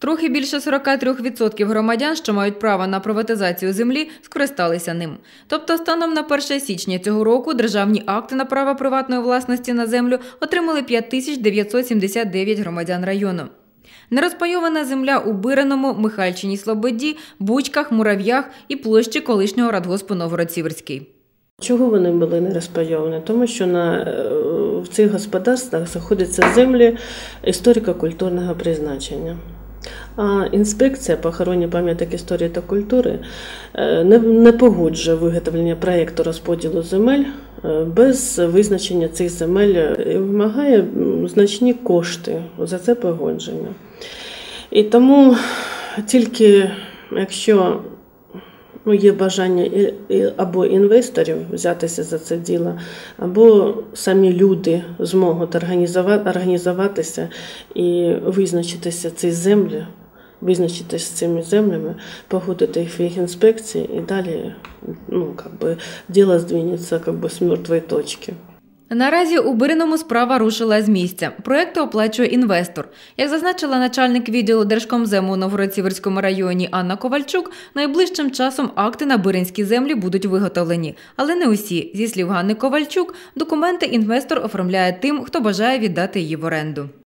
Трохи більше 43% громадян, що мають право на приватизацію землі, скористалися ним. Тобто, станом на 1 січня цього року державні акти на право приватної власності на землю отримали 5979 громадян району. Нерозпайована земля у Бириному, Михальчині Слободі, Бучках, Мурав'ях і площі колишнього радгоспу Новгород-Сіверський. Чого вони були не розпайовані? Тому що на, е, в цих господарствах знаходяться землі історико-культурного призначення. А інспекція охороні пам'яток історії та культури е, не, погоджує виготовлення проєкту розподілу земель е, без визначення цих земель і вимагає значні кошти за це погодження. І тому тільки якщо ну, є бажання або інвесторів взятися за це діло, або самі люди зможуть організуватися і визначитися ці землі, визначитися з цими землями, погодити їх в їх інспекції, і далі ну, как би, діло здвинеться как би, з мертвої точки. Наразі у Бириному справа рушила з місця. Проекти оплачує інвестор. Як зазначила начальник відділу Держкомзему у Новгород-Сіверському районі Анна Ковальчук, найближчим часом акти на биринські землі будуть виготовлені. Але не усі. Зі слів Ганни Ковальчук, документи інвестор оформляє тим, хто бажає віддати її в оренду.